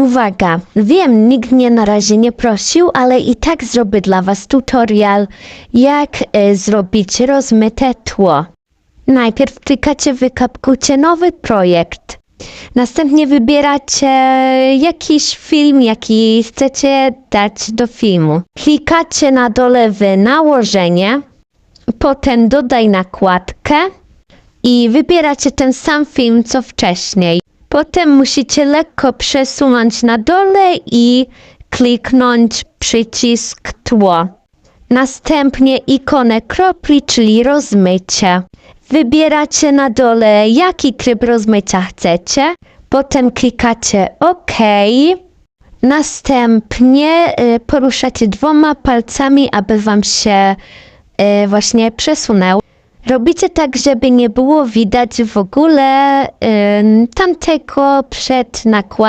Uwaga, wiem, nikt mnie na razie nie prosił, ale i tak zrobię dla Was tutorial, jak e, zrobić rozmyte tło. Najpierw klikacie wykapkujcie nowy projekt. Następnie wybieracie jakiś film, jaki chcecie dać do filmu. Klikacie na dole w nałożenie, potem dodaj nakładkę i wybieracie ten sam film co wcześniej. Potem musicie lekko przesunąć na dole i kliknąć przycisk tło. Następnie ikonę kropli, czyli rozmycie. Wybieracie na dole, jaki tryb rozmycia chcecie. Potem klikacie OK. Następnie y, poruszacie dwoma palcami, aby wam się y, właśnie przesunęł. Robicie tak, żeby nie było widać w ogóle tamtego przed nakładką